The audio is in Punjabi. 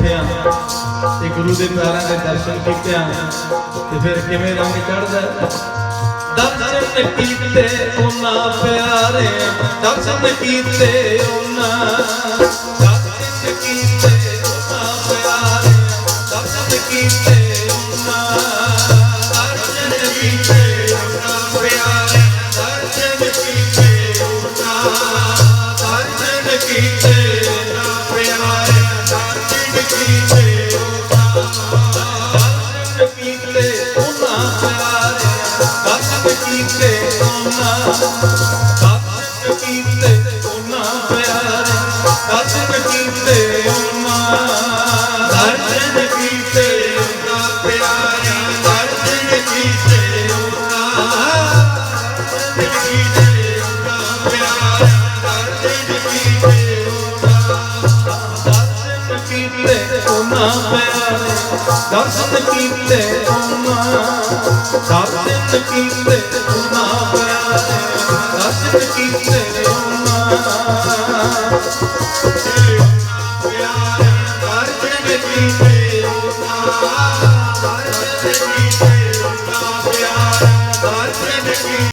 ਉੱਠਿਆ ਤੇ ਗੁਰੂ ਦੇ ਪੈਰਾਂ ਦੇ ਦਰਸ਼ਨ ਕੀਤੇ ਕੀਤਿਆਂ ਤੇ ਫਿਰ ਕਿਵੇਂ ਰੰਗ ਚੜਦਾ ਦਰਸ਼ਨ ਕੀਤੇ ਉਹਨਾਂ ਪਿਆਰੇ। ਦਰਸ਼ਨ ਕੀਤੇ ਉਹਨਾਂ। ਦਰਸ਼ਨ ਕੀਤੇ ਉਹਨਾਂ ਪਿਆਰੇ। ਦਰਸ਼ਨ ਕੀਤੇ ਉਹਨਾਂ। ਦਰਸ਼ਨ ਕੀਤੇ ਕੀਤੇ ਉਹਨਾਂ ਪਿਆਰੇ ਦਰਸ਼ਨ ਕੀਤੇ ਉਹਨਾਂ ਦਰਸ਼ਨ ਕੀਤੇ ਉਹਨਾਂ ਪਿਆਰੇ ਦਰਸ਼ਨ ਕੀਤੇ ਕੀਤੇ ਉਹਨਾਂ ਪਿਆਰੇ ਦਰਸ਼ਨ ਕੀਤੇ ਉਹਨਾਂ ਦਰਸ਼ਨ ਕੀਤੇ ਉਹਨਾਂ ਪਿਆਰੇ ਦਰਸ਼ਨ ਕੀਤੇ ਉਹਨਾਂ ਪਿਆਰੇ, ਦਰਸ਼ਨ ਕੀਤੇ ਉਹਨਾਂ